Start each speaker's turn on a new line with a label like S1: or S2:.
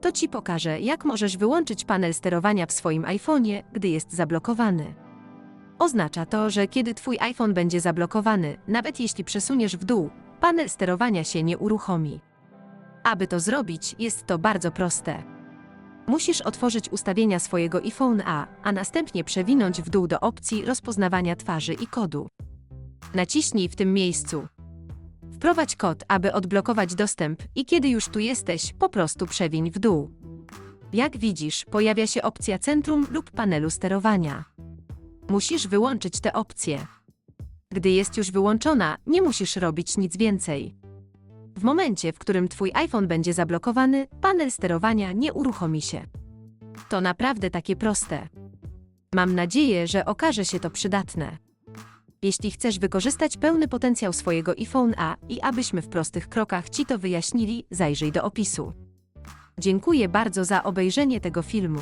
S1: to Ci pokażę, jak możesz wyłączyć panel sterowania w swoim iPhone'ie, gdy jest zablokowany. Oznacza to, że kiedy Twój iPhone będzie zablokowany, nawet jeśli przesuniesz w dół, panel sterowania się nie uruchomi. Aby to zrobić, jest to bardzo proste. Musisz otworzyć ustawienia swojego iPhone A, a następnie przewinąć w dół do opcji rozpoznawania twarzy i kodu. Naciśnij w tym miejscu. Wprowadź kod, aby odblokować dostęp i kiedy już tu jesteś, po prostu przewiń w dół. Jak widzisz, pojawia się opcja centrum lub panelu sterowania. Musisz wyłączyć tę opcję. Gdy jest już wyłączona, nie musisz robić nic więcej. W momencie, w którym Twój iPhone będzie zablokowany, panel sterowania nie uruchomi się. To naprawdę takie proste. Mam nadzieję, że okaże się to przydatne. Jeśli chcesz wykorzystać pełny potencjał swojego iPhone A i abyśmy w prostych krokach Ci to wyjaśnili, zajrzyj do opisu. Dziękuję bardzo za obejrzenie tego filmu.